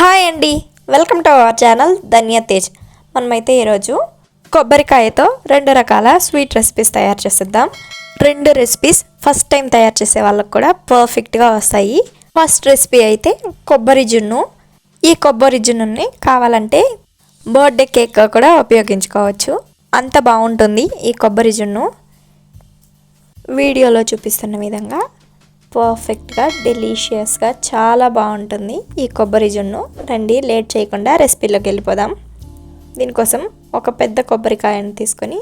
Hi అండి. Welcome to our channel Dhanya Tej. మనమైతే ఈరోజు కొబ్బరికాయతో రెండు రకాల స్వీట్ రెసిపీస్ తయారు చేసేద్దాం. రెండు రెసిపీస్ ఫస్ట్ టైం తయారు చేసే వాళ్ళకి కూడా పర్ఫెక్ట్గా వస్తాయి. ఫస్ట్ రెసిపీ అయితే కొబ్బరి జున్ను. ఈ కొబ్బరి జున్నుని కావాలంటే బర్త్డే కేక్ కూడా ఉపయోగించుకోవచ్చు. అంత బాగుంటుంది ఈ కొబ్బరి జున్ను. వీడియోలో చూపిస్తున్న విధంగా పర్ఫెక్ట్గా డెలీషియస్గా చాలా బాగుంటుంది ఈ కొబ్బరి జున్ను. రండి లేట్ చేయకుండా రెసిపీలోకి వెళ్ళిపోదాం. దీనికోసం ఒక పెద్ద కొబ్బరికాయను తీసుకొని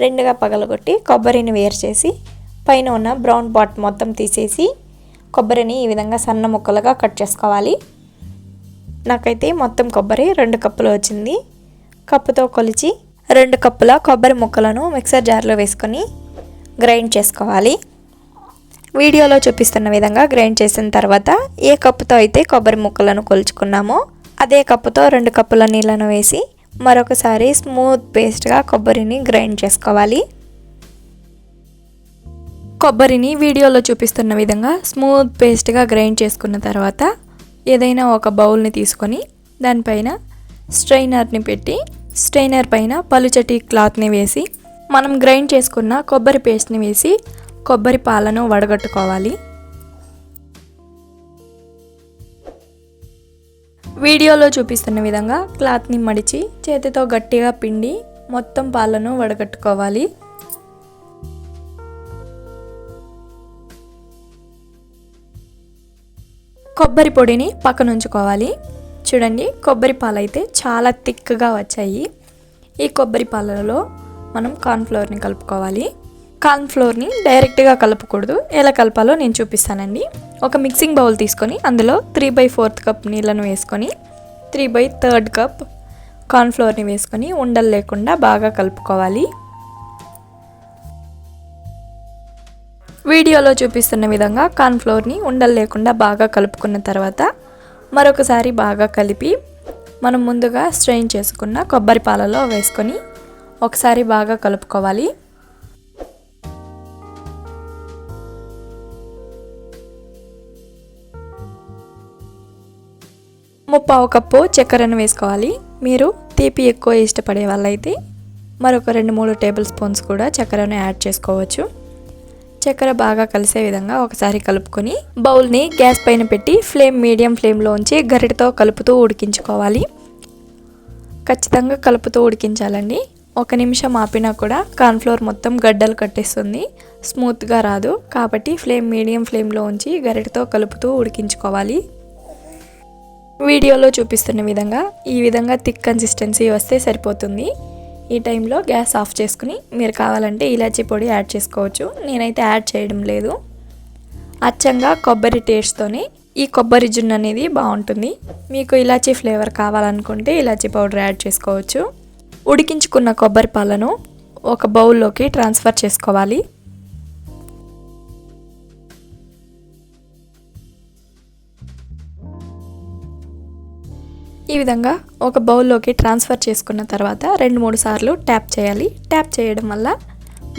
రెండుగా పగలగొట్టి కొబ్బరిని వేరు చేసి పైన ఉన్న బ్రౌన్ పాట్ మొత్తం తీసేసి కొబ్బరిని ఈ విధంగా సన్న ముక్కలుగా కట్ చేసుకోవాలి. నాకైతే మొత్తం కొబ్బరి రెండు కప్పులు వచ్చింది. కప్పుతో కొలిచి రెండు కప్పుల కొబ్బరి ముక్కలను మిక్సర్ జార్లో వేసుకొని గ్రైండ్ చేసుకోవాలి. వీడియోలో చూపిస్తున్న విధంగా గ్రైండ్ చేసిన తర్వాత ఏ కప్పుతో అయితే కొబ్బరి ముక్కలను కొలుచుకున్నామో అదే కప్పుతో రెండు కప్పుల నీళ్ళను వేసి మరొకసారి స్మూత్ పేస్ట్గా కొబ్బరిని గ్రైండ్ చేసుకోవాలి. కొబ్బరిని వీడియోలో చూపిస్తున్న విధంగా స్మూత్ పేస్ట్గా గ్రైండ్ చేసుకున్న తర్వాత ఏదైనా ఒక బౌల్ని తీసుకొని దానిపైన స్ట్రైనర్ని పెట్టి స్ట్రైనర్ పైన పలుచటి క్లాత్ని వేసి మనం గ్రైండ్ చేసుకున్న కొబ్బరి పేస్ట్ని వేసి కొబ్బరి పాలను వడగట్టుకోవాలి. వీడియోలో చూపిస్తున్న విధంగా క్లాత్ని మడిచి చేతితో గట్టిగా పిండి మొత్తం పాలను వడగట్టుకోవాలి. కొబ్బరి పొడిని పక్కనుంచుకోవాలి. చూడండి కొబ్బరి పాలు అయితే చాలా థిక్గా వచ్చాయి. ఈ కొబ్బరి పాలలో మనం కార్న్ఫ్లోర్ని కలుపుకోవాలి. కార్న్ఫ్లోర్ని డైరెక్ట్గా కలపకూడదు. ఎలా కలపాలో నేను చూపిస్తానండి. ఒక మిక్సింగ్ బౌల్ తీసుకొని అందులో త్రీ బై ఫోర్త్ కప్ నీళ్ళను వేసుకొని త్రీ బై థర్డ్ కప్ కార్న్ఫ్లోర్ని వేసుకొని ఉండలు లేకుండా బాగా కలుపుకోవాలి. వీడియోలో చూపిస్తున్న విధంగా కార్న్ఫ్లోర్ని ఉండలు లేకుండా బాగా కలుపుకున్న తర్వాత మరొకసారి బాగా కలిపి మనం ముందుగా స్ట్రెయిన్ చేసుకున్న కొబ్బరి పాలలో వేసుకొని ఒకసారి బాగా కలుపుకోవాలి. పావు కప్పు చక్కెరను వేసుకోవాలి. మీరు తీపి ఎక్కువ ఇష్టపడే వాళ్ళైతే మరొక రెండు మూడు టేబుల్ స్పూన్స్ కూడా చక్కెరను యాడ్ చేసుకోవచ్చు. చక్కెర బాగా కలిసే విధంగా ఒకసారి కలుపుకొని బౌల్ని గ్యాస్ పైన పెట్టి ఫ్లేమ్ మీడియం ఫ్లేమ్లో ఉంచి గరిటతో కలుపుతూ ఉడికించుకోవాలి. ఖచ్చితంగా కలుపుతూ ఉడికించాలండి. ఒక నిమిషం ఆపినా కూడా కార్న్ఫ్లోర్ మొత్తం గడ్డలు కట్టేస్తుంది. స్మూత్గా రాదు. కాబట్టి ఫ్లేమ్ మీడియం ఫ్లేమ్లో ఉంచి గరిటతో కలుపుతూ ఉడికించుకోవాలి. వీడియోలో చూపిస్తున్న విధంగా ఈ విధంగా థిక్ కన్సిస్టెన్సీ వస్తే సరిపోతుంది. ఈ టైంలో గ్యాస్ ఆఫ్ చేసుకుని మీరు కావాలంటే ఇలాచీ పొడి యాడ్ చేసుకోవచ్చు. నేనైతే యాడ్ చేయడం లేదు. అచ్చంగా కొబ్బరి టేస్ట్తోనే ఈ కొబ్బరి జున్ను అనేది బాగుంటుంది. మీకు ఇలాచీ ఫ్లేవర్ కావాలనుకుంటే ఇలాచీ పౌడర్ యాడ్ చేసుకోవచ్చు. ఉడికించుకున్న కొబ్బరి పాలను ఒక బౌల్లోకి ట్రాన్స్ఫర్ చేసుకోవాలి. ఈ విధంగా ఒక బౌల్లోకి ట్రాన్స్ఫర్ చేసుకున్న తర్వాత రెండు మూడు సార్లు ట్యాప్ చేయాలి. ట్యాప్ చేయడం వల్ల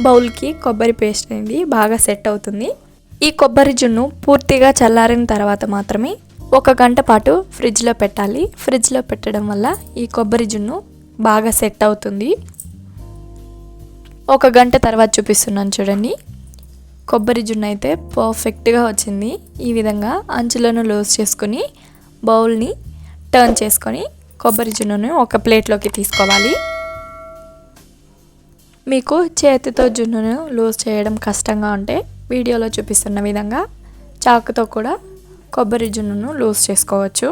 బౌల్కి కొబ్బరి పేస్ట్ అనేది బాగా సెట్ అవుతుంది. ఈ కొబ్బరి జున్ను పూర్తిగా చల్లారిన తర్వాత మాత్రమే ఒక గంట పాటు ఫ్రిడ్జ్లో పెట్టాలి. ఫ్రిడ్జ్లో పెట్టడం వల్ల ఈ కొబ్బరి జున్ను బాగా సెట్ అవుతుంది. ఒక గంట తర్వాత చూపిస్తున్నాను చూడండి. కొబ్బరి జున్ను అయితే పర్ఫెక్ట్గా వచ్చింది. ఈ విధంగా అంచులను లూజ్ చేసుకుని బౌల్ని టర్న్ చేసుకొని కొబ్బరి జున్నును ఒక ప్లేట్లోకి తీసుకోవాలి. మీకు చేతితో జున్నును లూజ్ చేయడం కష్టంగా ఉంటే వీడియోలో చూపిస్తున్న విధంగా చాకుతో కూడా కొబ్బరి జున్నును లూజ్ చేసుకోవచ్చు.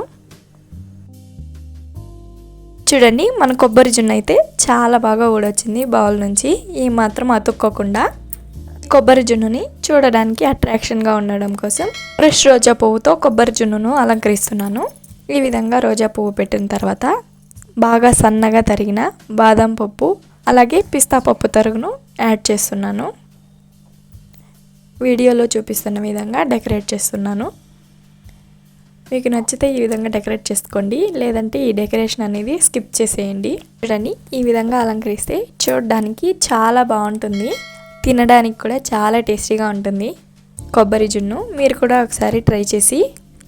చూడండి మన కొబ్బరి జున్ను అయితే చాలా బాగా ఊడొచ్చింది బౌల్ నుంచి. ఈ మాత్రం అతుక్కోకుండా కొబ్బరి జున్నుని చూడడానికి అట్రాక్షన్గా ఉండడం కోసం ఫ్రెష్ రోజా పువ్వుతో కొబ్బరి జున్నును అలంకరిస్తున్నాను. ఈ విధంగా రోజా పువ్వు పెట్టిన తర్వాత బాగా సన్నగా తరిగిన బాదం పప్పు అలాగే పిస్తా పప్పు తరుగును యాడ్ చేస్తున్నాను. వీడియోలో చూపిస్తున్న విధంగా డెకరేట్ చేస్తున్నాను. మీకు నచ్చితే ఈ విధంగా డెకరేట్ చేసుకోండి లేదంటే ఈ డెకరేషన్ అనేది స్కిప్ చేసేయండి. చూడండి ఈ విధంగా అలంకరిస్తే చూడడానికి చాలా బాగుంటుంది. తినడానికి కూడా చాలా టేస్టీగా ఉంటుంది. కొబ్బరి జున్ను మీరు కూడా ఒకసారి ట్రై చేసి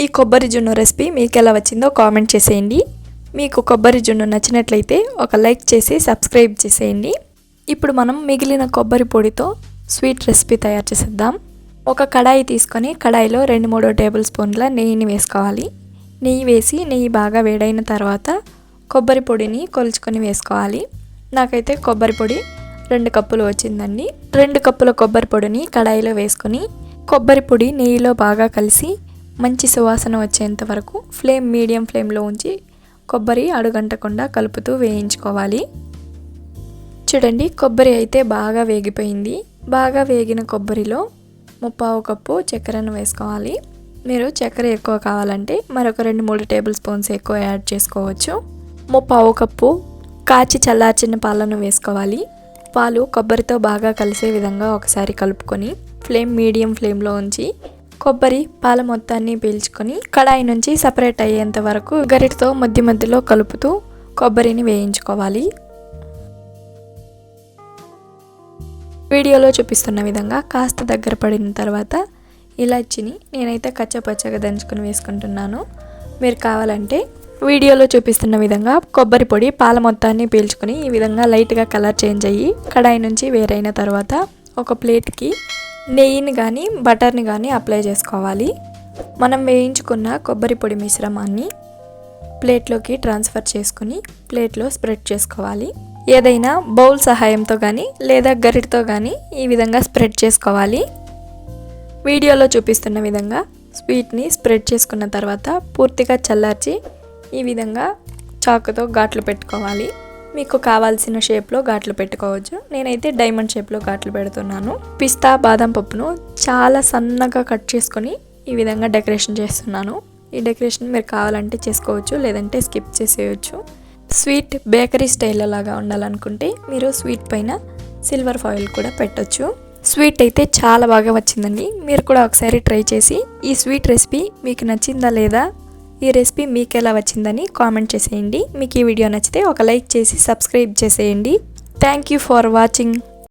ఈ కొబ్బరి జున్ను రెసిపీ మీకు ఎలా వచ్చిందో కామెంట్ చేసేయండి. మీకు కొబ్బరి జున్ను నచ్చినట్లయితే ఒక లైక్ చేసి సబ్స్క్రైబ్ చేసేయండి. ఇప్పుడు మనం మిగిలిన కొబ్బరి పొడితో స్వీట్ రెసిపీ తయారు చేసేద్దాం. ఒక కడాయి తీసుకొని కడాయిలో రెండు మూడు టేబుల్ స్పూన్ల నెయ్యిని వేసుకోవాలి. నెయ్యి వేసి నెయ్యి బాగా వేడైన తర్వాత కొబ్బరి పొడిని కొలుచుకొని వేసుకోవాలి. నాకైతే కొబ్బరి పొడి రెండు కప్పులు వచ్చిందండి. రెండు కప్పుల కొబ్బరి పొడిని కడాయిలో వేసుకొని కొబ్బరి పొడి నెయ్యిలో బాగా కలిసి మంచి సువాసన వచ్చేంత వరకు ఫ్లేమ్ మీడియం ఫ్లేమ్లో ఉంచి కొబ్బరి అడుగంటకుండా కలుపుతూ వేయించుకోవాలి. చూడండి కొబ్బరి అయితే బాగా వేగిపోయింది. బాగా వేగిన కొబ్బరిలో ముప్పావు కప్పు చక్కెరను వేసుకోవాలి. మీరు చక్కెర ఎక్కువ కావాలంటే మరొక రెండు మూడు టేబుల్ స్పూన్స్ ఎక్కువ యాడ్ చేసుకోవచ్చు. ముప్పావు కప్పు కాచి చల్లార్చిన పాలను వేసుకోవాలి. పాలు కొబ్బరితో బాగా కలిసే విధంగా ఒకసారి కలుపుకొని ఫ్లేమ్ మీడియం ఫ్లేమ్లో ఉంచి కొబ్బరి పాల మొత్తాన్ని పీల్చుకొని కడాయి నుంచి సపరేట్ అయ్యేంత వరకు గరిటతో మధ్య మధ్యలో కలుపుతూ కొబ్బరిని వేయించుకోవాలి. వీడియోలో చూపిస్తున్న విధంగా కాస్త దగ్గర పడిన తర్వాత ఇలాచిని నేనైతే కచ్చపచ్చగా దంచుకొని వేసుకుంటున్నాను. మీరు కావాలంటే వీడియోలో చూపిస్తున్న విధంగా కొబ్బరి పొడి పాల మొత్తాన్ని పీల్చుకొని ఈ విధంగా లైట్గా కలర్ చేంజ్ అయ్యి కడాయి నుంచి వేరైన తర్వాత ఒక ప్లేట్కి నెయ్యిని కానీ బటర్ని కానీ అప్లై చేసుకోవాలి. మనం వేయించుకున్న కొబ్బరి పొడి మిశ్రమాన్ని ప్లేట్లోకి ట్రాన్స్ఫర్ చేసుకుని ప్లేట్లో స్ప్రెడ్ చేసుకోవాలి. ఏదైనా బౌల్ సహాయంతో కానీ లేదా గరిటతో కానీ ఈ విధంగా స్ప్రెడ్ చేసుకోవాలి. వీడియోలో చూపిస్తున్న విధంగా స్వీట్ని స్ప్రెడ్ చేసుకున్న తర్వాత పూర్తిగా చల్లార్చి ఈ విధంగా చాకుతో ఘాట్లు పెట్టుకోవాలి. మీకు కావాల్సిన షేప్లో ఘాట్లు పెట్టుకోవచ్చు. నేనైతే డైమండ్ షేప్లో ఘాట్లు పెడుతున్నాను. పిస్తా బాదం పప్పును చాలా సన్నగా కట్ చేసుకొని ఈ విధంగా డెకరేషన్ చేస్తున్నాను. ఈ డెకరేషన్ మీరు కావాలంటే చేసుకోవచ్చు లేదంటే స్కిప్ చేసేయచ్చు. స్వీట్ బేకరీ స్టైల్ లాగా ఉండాలనుకుంటే మీరు స్వీట్ పైన సిల్వర్ ఫాయిల్ కూడా పెట్టచ్చు. స్వీట్ అయితే చాలా బాగా వచ్చిందండి. మీరు కూడా ఒకసారి ట్రై చేసి ఈ స్వీట్ రెసిపీ మీకు నచ్చిందా లేదా ఈ రెసిపీ మీకు ఎలా వచ్చిందని కామెంట్ చేసేయండి. మీకు ఈ వీడియో నచ్చితే ఒక లైక్ చేసి సబ్స్క్రైబ్ చేసేయండి. Thank you for watching